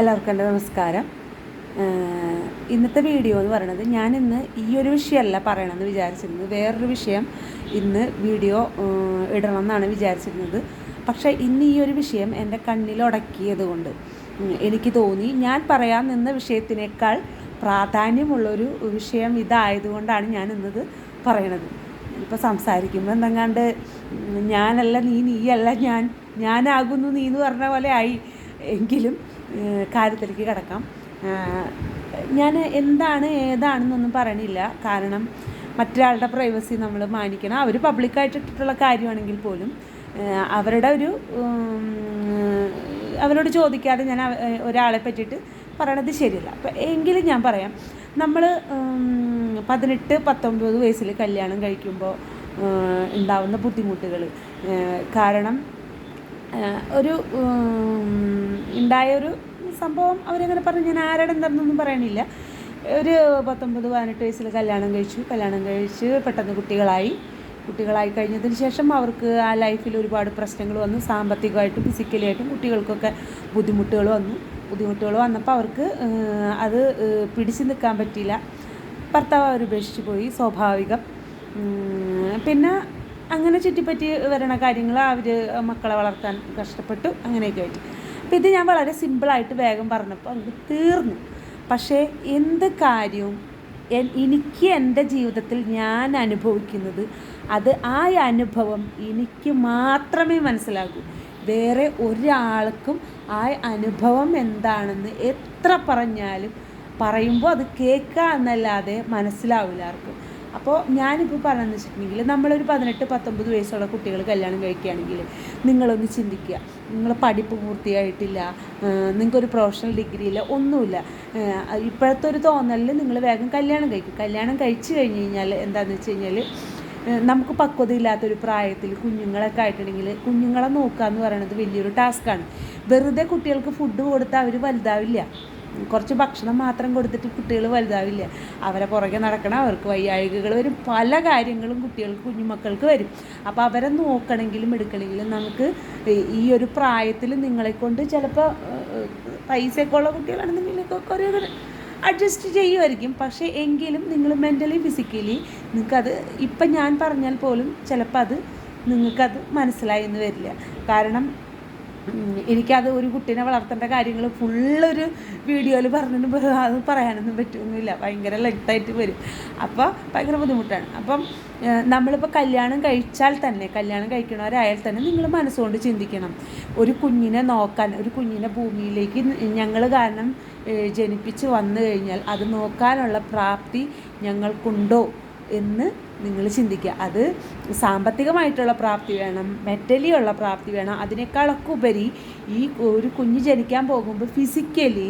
എല്ലാവർക്കും എന്റെ നമസ്കാരം. ഇന്നത്തെ വീഡിയോ എന്ന് പറയുന്നത് ഞാൻ ഇന്ന് ഈ ഒരു വിഷയമല്ല പറയണമെന്ന് വിചാരിച്ചിരുന്നത്. വേറൊരു വിഷയം ഇന്ന് വീഡിയോ ഇടണമെന്നാണ് വിചാരിച്ചിരുന്നത്. പക്ഷേ ഇന്ന് ഈ ഒരു വിഷയം എന്റെ കണ്ണിലുടക്കിയത് കൊണ്ട് എനിക്ക് തോന്നി ഞാൻ പറയാൻ നിന്ന വിഷയത്തിനേക്കാൾ പ്രാധാന്യമുള്ളൊരു വിഷയം ഇതായതുകൊണ്ടാണ് ഞാൻ ഇന്നത് പറയണത്. ഇപ്പോൾ സംസാരിക്കുമ്പോൾ എന്തെങ്ങാണ്ട് ഞാനല്ല നീ നീയല്ല ഞാൻ ഞാനാകുന്നു നീ എന്ന് പറഞ്ഞ പോലെ ആയി. എങ്കിലും കാര്യത്തിലേക്ക് കിടക്കാം. ഞാൻ എന്താണ് ഏതാണെന്നൊന്നും പറയണില്ല. കാരണം മറ്റൊരാളുടെ പ്രൈവസി നമ്മൾ മാനിക്കണം. അവർ പബ്ലിക്കായിട്ട് ഇട്ടിട്ടുള്ള കാര്യമാണെങ്കിൽ പോലും അവരുടെ ഒരു അവരോട് ചോദിക്കാതെ ഞാൻ ഒരാളെ പറ്റിയിട്ട് പറയണത് ശരിയല്ല. അപ്പം എങ്കിലും ഞാൻ പറയാം. നമ്മൾ പതിനെട്ട് പത്തൊമ്പത് വയസ്സിൽ കല്യാണം കഴിക്കുമ്പോൾ ഉണ്ടാവുന്ന ബുദ്ധിമുട്ടുകൾ കാരണം ഒരു ഉണ്ടായൊരു സംഭവം അവരങ്ങനെ പറഞ്ഞു. ഞാൻ ആരുടെ എന്താണെന്നൊന്നും പറയണില്ല. ഒരു പത്തൊമ്പത് പതിനെട്ട് വയസ്സിൽ കല്യാണം കഴിച്ചു. കല്യാണം കഴിച്ച് പെട്ടെന്ന് കുട്ടികളായി. കുട്ടികളായി കഴിഞ്ഞതിന് ശേഷം അവർക്ക് ആ ലൈഫിൽ ഒരുപാട് പ്രശ്നങ്ങൾ വന്നു. സാമ്പത്തികമായിട്ടും ഫിസിക്കലിയായിട്ടും കുട്ടികൾക്കൊക്കെ ബുദ്ധിമുട്ടുകൾ വന്നു. ബുദ്ധിമുട്ടുകൾ വന്നപ്പോൾ അവർക്ക് അത് പിടിച്ചു നിൽക്കാൻ പറ്റിയില്ല. ഭർത്താവ് അവർ ഉപേക്ഷിച്ച് പോയി. സ്വാഭാവികം. പിന്നെ അങ്ങനെ ചുറ്റിപ്പറ്റി വരണ കാര്യങ്ങൾ അവർ മക്കളെ വളർത്താൻ കഷ്ടപ്പെട്ടു. അങ്ങനെയൊക്കെ ആയിട്ട്. അപ്പോൾ ഇത് ഞാൻ വളരെ സിമ്പിളായിട്ട് വേഗം പറഞ്ഞപ്പോൾ അത് തീർന്നു. പക്ഷേ എന്ത് കാര്യവും എനിക്ക് എന്റെ ജീവിതത്തിൽ ഞാൻ അനുഭവിക്കുന്നത് അത് ആ അനുഭവം എനിക്ക് മാത്രമേ മനസ്സിലാകൂ. വേറെ ഒരാൾക്കും ആ അനുഭവം എന്താണെന്ന് എത്ര പറഞ്ഞാലും പറയുമ്പോൾ അത് കേൾക്കുക എന്നല്ലാതെ മനസ്സിലാവില്ല ആർക്കും. അപ്പോൾ ഞാനിപ്പോൾ പറയുന്നത് വെച്ചിട്ടുണ്ടെങ്കിൽ നമ്മളൊരു പതിനെട്ട് പത്തൊമ്പത് വയസ്സുള്ള കുട്ടികൾ കല്യാണം കഴിക്കുകയാണെങ്കിൽ നിങ്ങളൊന്ന് ചിന്തിക്കുക. നിങ്ങൾ പഠിപ്പ് പൂർത്തിയായിട്ടില്ല നിങ്ങൾക്കൊരു പ്രൊഫഷണൽ ഡിഗ്രി ഇല്ല ഒന്നുമില്ല. ഇപ്പോഴത്തെ ഒരു തോന്നലിൽ നിങ്ങൾ വേഗം കല്യാണം കഴിക്കും. കല്യാണം കഴിച്ചു കഴിഞ്ഞ് കഴിഞ്ഞാൽ എന്താണെന്ന് വെച്ച് കഴിഞ്ഞാൽ നമുക്ക് പക്വതയില്ലാത്തൊരു പ്രായത്തിൽ കുഞ്ഞുങ്ങളൊക്കെ ആയിട്ടുണ്ടെങ്കിൽ കുഞ്ഞുങ്ങളെ നോക്കുക എന്ന് പറയുന്നത് വലിയൊരു ടാസ്ക്കാണ് വെറുതെ കുട്ടികൾക്ക് ഫുഡ് കൊടുത്താൽ അവർ വലുതാവില്ല. കുറച്ച് ഭക്ഷണം മാത്രം കൊടുത്തിട്ട് കുട്ടികൾ വലുതാവില്ല. അവരെ പുറകെ നടക്കണം അവർക്ക് വയ്യാഴികകൾ വരും. പല കാര്യങ്ങളും കുട്ടികൾക്ക് കുഞ്ഞുമക്കൾക്ക് വരും. അപ്പോൾ അവരെ നോക്കണമെങ്കിലും എടുക്കണമെങ്കിലും നമുക്ക് ഈ ഒരു പ്രായത്തിൽ നിങ്ങളെക്കൊണ്ട് ചിലപ്പോൾ പൈസയൊക്കെ ഉള്ള കുട്ടികളാണെന്നുണ്ടെങ്കിലൊക്കെ ഒരു അഡ്ജസ്റ്റ് ചെയ്യുമായിരിക്കും. പക്ഷേ എങ്കിലും നിങ്ങൾ മെന്റലി ഫിസിക്കലി നിങ്ങൾക്കത് ഇപ്പം ഞാൻ പറഞ്ഞാൽ പോലും ചിലപ്പോൾ അത് നിങ്ങൾക്കത് മനസ്സിലായി എന്ന് വരില്ല. കാരണം എനിക്കത് ഒരു കുട്ടീനെ വളർത്തേണ്ട കാര്യങ്ങൾ ഫുള്ളൊരു വീഡിയോയിൽ പറഞ്ഞിട്ട് ബ- അത് പറയാനൊന്നും പറ്റുമൊന്നുമില്ല ഭയങ്കര ലെഗ്തായിട്ട് വരും. അപ്പോൾ ഭയങ്കര ബുദ്ധിമുട്ടാണ്. അപ്പം നമ്മളിപ്പോൾ കല്യാണം കഴിച്ചാൽ തന്നെ കല്യാണം കഴിക്കണവരായാൽ തന്നെ നിങ്ങൾ മനസ്സുകൊണ്ട് ചിന്തിക്കണം. ഒരു കുഞ്ഞിനെ നോക്കാൻ ഒരു കുഞ്ഞിനെ ഭൂമിയിലേക്ക് ഞങ്ങൾ കാരണം ജനിപ്പിച്ച് വന്നു കഴിഞ്ഞാൽ അത് നോക്കാനുള്ള പ്രാപ്തി ഞങ്ങൾക്കുണ്ടോ എന്ന് നിങ്ങൾ ചിന്തിക്കുക. അത് സാമ്പത്തികമായിട്ടുള്ള പ്രാപ്തി വേണം മെറ്റലി ഉള്ള പ്രാപ്തി വേണം. അതിനേക്കാളൊക്കെ ഉപരി ഈ ഒരു കുഞ്ഞ് ജനിക്കാൻ പോകുമ്പോൾ ഫിസിക്കലി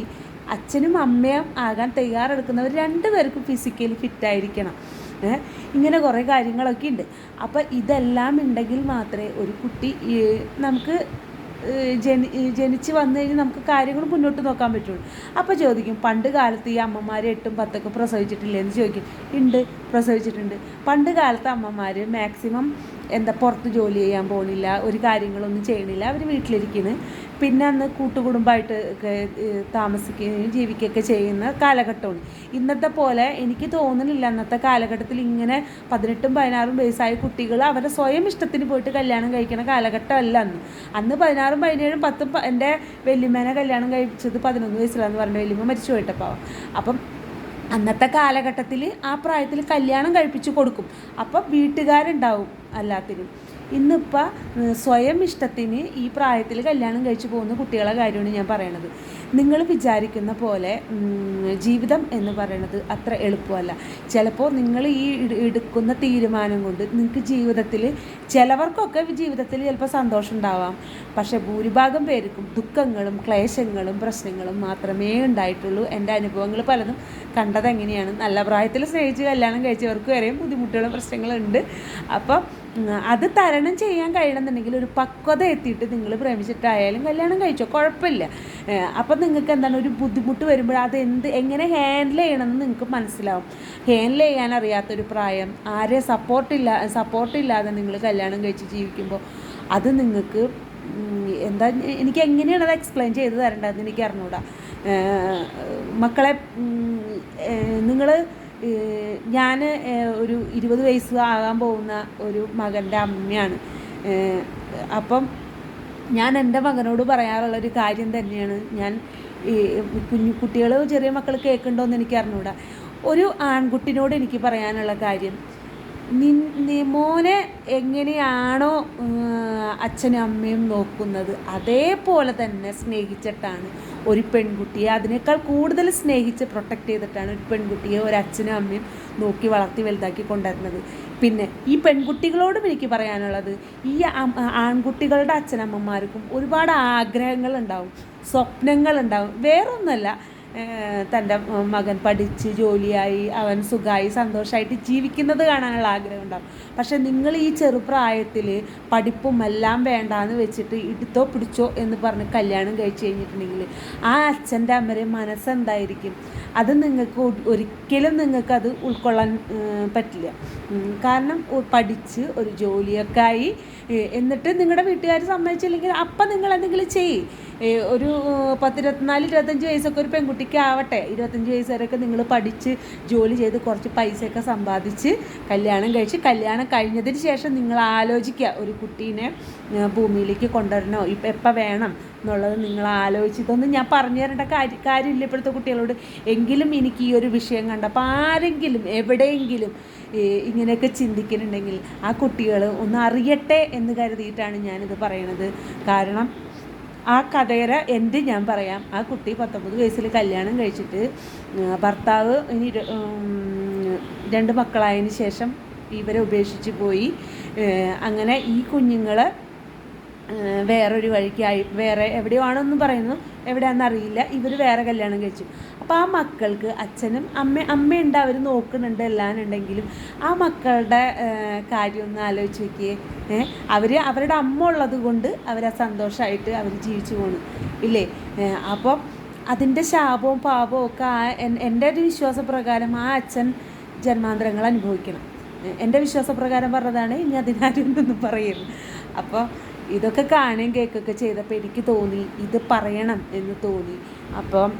അച്ഛനും അമ്മയും ആകാൻ തയ്യാറെടുക്കുന്നവർ രണ്ടുപേർക്കും ഫിസിക്കലി ഫിറ്റായിരിക്കണം ഇങ്ങനെ കുറേ കാര്യങ്ങളൊക്കെ ഉണ്ട്. അപ്പോൾ ഇതെല്ലാം ഉണ്ടെങ്കിൽ മാത്രമേ ഒരു കുട്ടി നമുക്ക് ജനി ജനിച്ച് വന്നു കഴിഞ്ഞാൽ നമുക്ക് കാര്യങ്ങൾ മുന്നോട്ട് നോക്കാൻ പറ്റുള്ളൂ. അപ്പോൾ ചോദിക്കും പണ്ട് കാലത്ത് ഈ അമ്മമാരെ എട്ടും പത്തൊക്കെ പ്രസവിച്ചിട്ടില്ലേ? എന്ന് ചോദിക്കും. ഉണ്ട് പ്രസവിച്ചിട്ടുണ്ട്. പണ്ട് കാലത്ത് അമ്മമാർ മാക്സിമം എന്താ പുറത്ത് ജോലി ചെയ്യാൻ പോകുന്നില്ല ഒരു കാര്യങ്ങളൊന്നും ചെയ്യണില്ല. അവർ വീട്ടിലിരിക്കുന്നു പിന്നെ അന്ന് കൂട്ടുകുടുംബമായിട്ട് താമസിക്കുകയും ജീവിക്കുകയൊക്കെ ചെയ്യുന്ന കാലഘട്ടമാണ്. ഇന്നത്തെ പോലെ എനിക്ക് തോന്നുന്നില്ല അന്നത്തെ കാലഘട്ടത്തിൽ ഇങ്ങനെ പതിനെട്ടും പതിനാറും വയസ്സായ കുട്ടികൾ അവരുടെ സ്വയം ഇഷ്ടത്തിന് പോയിട്ട് കല്യാണം കഴിക്കണ കാലഘട്ടമല്ല അന്ന്. അന്ന് പതിനാറും പതിനേഴും പത്തും എന്റെ വല്യമ്മേനെ കല്യാണം കഴിച്ചത് പതിനൊന്ന് വയസ്സിലാന്ന് പറഞ്ഞ വല്യമ്മ മരിച്ചു പോയിട്ടപ്പോൾ അപ്പം അന്നത്തെ കാലഘട്ടത്തിൽ ആ പ്രായത്തിൽ കല്യാണം കഴിപ്പിച്ച് കൊടുക്കും. അപ്പം വീട്ടുകാരുണ്ടാവും എല്ലാത്തിനും. ഇന്നിപ്പോൾ സ്വയം ഇഷ്ടത്തിന് ഈ പ്രായത്തിൽ കല്യാണം കഴിച്ചു പോകുന്ന കുട്ടികളെ കാര്യമാണ് ഞാൻ പറയണത്. നിങ്ങൾ വിചാരിക്കുന്ന പോലെ ജീവിതം എന്ന് പറയുന്നത് അത്ര എളുപ്പമല്ല. ചിലപ്പോൾ നിങ്ങൾ ഈ എടുക്കുന്ന തീരുമാനം കൊണ്ട് നിങ്ങൾക്ക് ജീവിതത്തിൽ ചിലവർക്കൊക്കെ ജീവിതത്തിൽ ചിലപ്പോൾ സന്തോഷം ഉണ്ടാവാം. പക്ഷേ ഭൂരിഭാഗം പേർക്കും ദുഃഖങ്ങളും ക്ലേശങ്ങളും പ്രശ്നങ്ങളും മാത്രമേ ഉണ്ടായിട്ടുള്ളൂ. എന്റെ അനുഭവങ്ങൾ പലതും കണ്ടത് എങ്ങനെയാണ്? നല്ല പ്രായത്തിൽ സ്നേഹിച്ച് കല്യാണം കഴിച്ചവർക്ക് വരെയും ബുദ്ധിമുട്ടുകളും പ്രശ്നങ്ങളുണ്ട് അപ്പോൾ അപ്പം അത് തരണം ചെയ്യാൻ കഴിയണമെന്നുണ്ടെങ്കിൽ ഒരു പക്വത എത്തിയിട്ട് നിങ്ങൾ പ്രേമിച്ചിട്ടായാലും കല്യാണം കഴിച്ചോ കുഴപ്പമില്ല. അപ്പം നിങ്ങൾക്ക് എന്താണ് ഒരു ബുദ്ധിമുട്ട് വരുമ്പോൾ അത് എന്ത് എങ്ങനെ ഹാൻഡിൽ ചെയ്യണമെന്ന് നിങ്ങൾക്ക് മനസ്സിലാവും. ഹാൻഡിൽ ചെയ്യാൻ അറിയാത്തൊരു പ്രായം ആരെ സപ്പോർട്ടില്ല സപ്പോർട്ടില്ലാതെ നിങ്ങൾ കല്യാണം കഴിച്ച് ജീവിക്കുമ്പോൾ അത് നിങ്ങൾക്ക് എന്താ എനിക്ക് എങ്ങനെയാണ് അത് എക്സ്പ്ലെയിൻ ചെയ്ത് തരേണ്ടതെന്ന് എനിക്ക് അറിഞ്ഞൂടാ. മക്കളെ നിങ്ങൾ ഞാൻ ഒരു ഇരുപത് വയസ്സ് ആകാൻ പോകുന്ന ഒരു മകന്റെ അമ്മയാണ്. അപ്പം ഞാൻ എന്റെ മകനോട് പറയാറുള്ളൊരു കാര്യം തന്നെയാണ്. ഞാൻ ഈ കുഞ്ഞു കുട്ടികൾ ചെറിയ മക്കൾ കേൾക്കുന്നുണ്ടോയെന്ന് എനിക്ക് അറിഞ്ഞുകൂടാ ഒരു ആൺകുട്ടിനോട് എനിക്ക് പറയാനുള്ള കാര്യം മോനെ എങ്ങനെയാണോ അച്ഛനും അമ്മയും നോക്കുന്നത് അതേപോലെ തന്നെ സ്നേഹിച്ചിട്ടാണ് ഒരു പെൺകുട്ടിയെ അതിനേക്കാൾ കൂടുതൽ സ്നേഹിച്ച് പ്രൊട്ടക്റ്റ് ചെയ്തിട്ടാണ് ഒരു പെൺകുട്ടിയെ ഒരു അച്ഛനും അമ്മയും നോക്കി വളർത്തി വലുതാക്കി കൊണ്ടുവരുന്നത്. പിന്നെ ഈ പെൺകുട്ടികളോടും എനിക്ക് പറയാനുള്ളത് ഈ ആൺകുട്ടികളുടെ അച്ഛനമ്മമാർക്കും ഒരുപാട് ആഗ്രഹങ്ങളുണ്ടാവും സ്വപ്നങ്ങളുണ്ടാവും. വേറൊന്നുമല്ല തന്റെ മകൻ പഠിച്ച് ജോലിയായി അവൻ സുഖമായി സന്തോഷമായിട്ട് ജീവിക്കുന്നത് കാണാനുള്ള ആഗ്രഹം ഉണ്ടാവും പക്ഷെ നിങ്ങൾ ഈ ചെറുപ്രായത്തിൽ പഠിപ്പും എല്ലാം വേണ്ടാന്ന് വെച്ചിട്ട് ഇടുത്തോ പിടിച്ചോ എന്ന് പറഞ്ഞ് കല്യാണം കഴിച്ചു കഴിഞ്ഞിട്ടുണ്ടെങ്കിൽ ആ അച്ഛന്റെ അമ്മരെ മനസ്സെന്തായിരിക്കും? അത് നിങ്ങൾക്ക് ഒരിക്കലും നിങ്ങൾക്കത് ഉൾക്കൊള്ളാൻ പറ്റില്ല. കാരണം പഠിച്ച് ഒരു ജോലിയൊക്കെ ആയി എന്നിട്ട് നിങ്ങളുടെ വീട്ടുകാർ സമ്മതിച്ചില്ലെങ്കിൽ അപ്പം നിങ്ങൾ എന്തെങ്കിലും ചെയ്യ്. ഒരു പത്തിരുപത്തിനാല് ഇരുപത്തഞ്ച് വയസ്സൊക്കെ ഒരു ആവട്ടെ ഇരുപത്തഞ്ച് വയസ്സ് വരെയൊക്കെ നിങ്ങൾ പഠിച്ച് ജോലി ചെയ്ത് കുറച്ച് പൈസയൊക്കെ സമ്പാദിച്ച് കല്യാണം കഴിച്ച് കല്യാണം കഴിഞ്ഞതിന് ശേഷം നിങ്ങൾ ആലോചിക്കുക ഒരു കുട്ടീനെ ഭൂമിയിലേക്ക് കൊണ്ടുവരണോ ഇപ്പം എപ്പോൾ വേണം എന്നുള്ളത് നിങ്ങൾ ആലോചിച്ച് ഇതൊന്നും ഞാൻ പറഞ്ഞു തരേണ്ട കാര്യം കാര്യമില്ല ഇപ്പോഴത്തെ കുട്ടികളോട്. എങ്കിലും എനിക്ക് ഈ ഒരു വിഷയം കണ്ടപ്പോൾ ആരെങ്കിലും എവിടെയെങ്കിലും ഇങ്ങനെയൊക്കെ ചിന്തിക്കുന്നുണ്ടെങ്കിൽ ആ കുട്ടികൾ ഒന്ന് അറിയട്ടെ എന്ന് കരുതിയിട്ടാണ് ഞാനിത് പറയണത്. കാരണം ആ കഥയുടെ എന്റെ ഞാൻ പറയാം. ആ കുട്ടി പത്തൊമ്പത് വയസ്സിൽ കല്യാണം കഴിച്ചിട്ട് ഭർത്താവ് ഇനി രണ്ട് മക്കളായതിന് ശേഷം ഇവരെ ഉപേക്ഷിച്ച് പോയി. അങ്ങനെ ഈ കുഞ്ഞുങ്ങളെ വേറൊരു വഴിക്കായി വേറെ എവിടെയോ ആണെന്നും പറയുന്നു എവിടെയാണെന്ന് അറിയില്ല. ഇവർ വേറെ കല്യാണം കഴിച്ചു. അപ്പോൾ ആ മക്കൾക്ക് അച്ഛനും അമ്മ അമ്മയുണ്ട് അവർ നോക്കുന്നുണ്ട് എല്ലാം ഉണ്ടെങ്കിലും ആ മക്കളുടെ കാര്യം ഒന്ന് ആലോചിച്ച് നോക്കിയേ. അവർ അവരുടെ അമ്മ ഉള്ളത് കൊണ്ട് അവർ ആ സന്തോഷമായിട്ട് അവർ ജീവിച്ചു പോണു. ഇല്ലേ? അപ്പം അതിന്റെ ശാപവും പാപവും ഒക്കെ ആ എൻ- എന്റെ ഒരു വിശ്വാസപ്രകാരം ആ അച്ഛൻ ജന്മാന്തരങ്ങൾ അനുഭവിക്കണം. എന്റെ വിശ്വാസപ്രകാരം പറഞ്ഞതാണ് ഇനി അതിനാരും ഒന്നും പറയരുത്. അപ്പോൾ ഇതൊക്കെ കാണുകയും കേൾക്കുകയൊക്കെ ചെയ്തപ്പോൾ എനിക്ക് തോന്നി ഇത് പറയണം എന്ന് തോന്നി. അപ്പം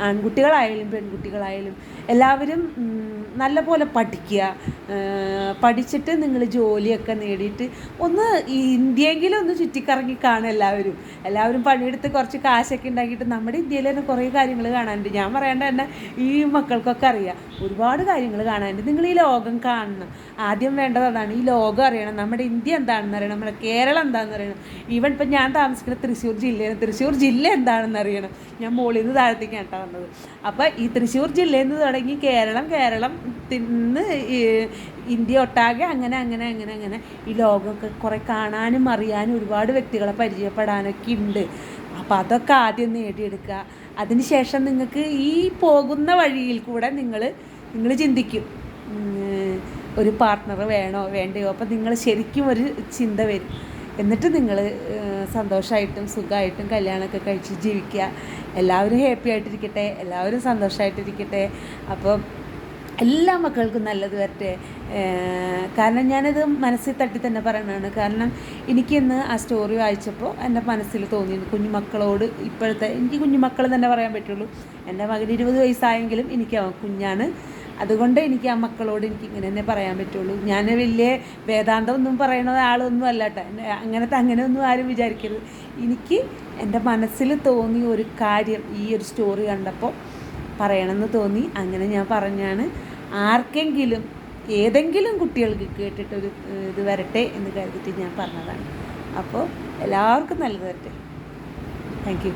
ആൺകുട്ടികളായാലും പെൺകുട്ടികളായാലും എല്ലാവരും നല്ലപോലെ നല്ല പോലെ പഠിക്കുക പഠിച്ചിട്ട് നിങ്ങൾ ജോലിയൊക്കെ നേടിയിട്ട് ഒന്ന് ഇന്ത്യയെങ്കിലും ഒന്ന് ചുറ്റിക്കറങ്ങി കാണുക എല്ലാവരും. എല്ലാവരും പണിയെടുത്ത് കുറച്ച് കാശൊക്കെ ഉണ്ടാക്കിയിട്ട് നമ്മുടെ ഇന്ത്യയിൽ തന്നെ കുറേ കാര്യങ്ങൾ കാണാനുണ്ട്. ഞാൻ പറയേണ്ട തന്നെ ഈ മക്കൾക്കൊക്കെ അറിയാം. ഒരുപാട് കാര്യങ്ങൾ കാണാനുണ്ട്. നിങ്ങൾ ഈ ലോകം കാണണം. ആദ്യം വേണ്ടത് അതാണ്. ഈ ലോകം അറിയണം. നമ്മുടെ ഇന്ത്യ എന്താണെന്ന് അറിയണം. നമ്മുടെ കേരളം എന്താണെന്ന് അറിയണം. ഈവൻ ഇപ്പം ഞാൻ താമസിക്കുന്ന തൃശ്ശൂർ ജില്ലയാണ്. തൃശ്ശൂർ ജില്ല എന്താണെന്ന് അറിയണം. ഞാൻ മുകളിൽ താഴത്തേക്ക് കേട്ടാ വന്നത്. അപ്പോൾ ഈ തൃശ്ശൂർ ജില്ലയിൽ നിന്ന് തുടങ്ങി കേരളം കേരളം തിന്ന് ഇന്ത്യ ഒട്ടാകെ അങ്ങനെ അങ്ങനെ അങ്ങനെ അങ്ങനെ ഈ ലോകമൊക്കെ കുറേ കാണാനും അറിയാനും ഒരുപാട് വ്യക്തികളെ പരിചയപ്പെടാനൊക്കെ ഉണ്ട്. അപ്പോൾ അതൊക്കെ ആദ്യം നേടിയെടുക്കുക. അതിനുശേഷം നിങ്ങൾക്ക് ഈ പോകുന്ന വഴിയിൽ കൂടെ നിങ്ങൾ നിങ്ങൾ ചിന്തിക്കും. ഒരു പാർട്ട്ണർ വേണോ വേണ്ടയോ? അപ്പം നിങ്ങൾ ശരിക്കും ഒരു ചിന്ത വരും. എന്നിട്ട് നിങ്ങൾ സന്തോഷമായിട്ടും സുഖമായിട്ടും കല്യാണമൊക്കെ കഴിച്ച് ജീവിക്കുക. എല്ലാവരും ഹാപ്പി ആയിട്ടിരിക്കട്ടെ എല്ലാവരും സന്തോഷമായിട്ടിരിക്കട്ടെ അപ്പോൾ എല്ലാ മക്കൾക്കും നല്ലത് വരട്ടെ. കാരണം ഞാനത് മനസ്സിൽ തട്ടി തന്നെ പറയണതാണ് കാരണം എനിക്കിന്ന് ആ സ്റ്റോറി വായിച്ചപ്പോൾ എന്റെ മനസ്സിൽ തോന്നിയിരുന്നു. കുഞ്ഞുമക്കളോട് ഇപ്പോഴത്തെ എനിക്ക് കുഞ്ഞുമക്കൾ തന്നെ പറയാൻ പറ്റുള്ളൂ. എന്റെ മകൻ ഇരുപത് വയസ്സായെങ്കിലും എനിക്ക് കുഞ്ഞാണ്. അതുകൊണ്ട് എനിക്ക് ആ മക്കളോട് എനിക്ക് ഇങ്ങനെ തന്നെ പറയാൻ പറ്റുള്ളൂ. ഞാൻ വലിയ വേദാന്തം ഒന്നും പറയണ ആളൊന്നും അല്ല കേട്ടോ അങ്ങനത്തെ അങ്ങനെയൊന്നും ആരും വിചാരിക്കരുത്. എനിക്ക് എന്റെ മനസ്സിൽ തോന്നി ഒരു കാര്യം ഈ ഒരു സ്റ്റോറി കണ്ടപ്പോൾ പറയണമെന്ന് തോന്നി. അങ്ങനെ ഞാൻ പറഞ്ഞാണ് ആർക്കെങ്കിലും ഏതെങ്കിലും കുട്ടികൾക്ക് കേട്ടിട്ടൊരു ഒരു ഇത് വരട്ടെ എന്ന് കരുതിയിട്ട് ഞാൻ പറഞ്ഞതാണ്. അപ്പോൾ എല്ലാവർക്കും നല്ലത് വരട്ടെ. Thank you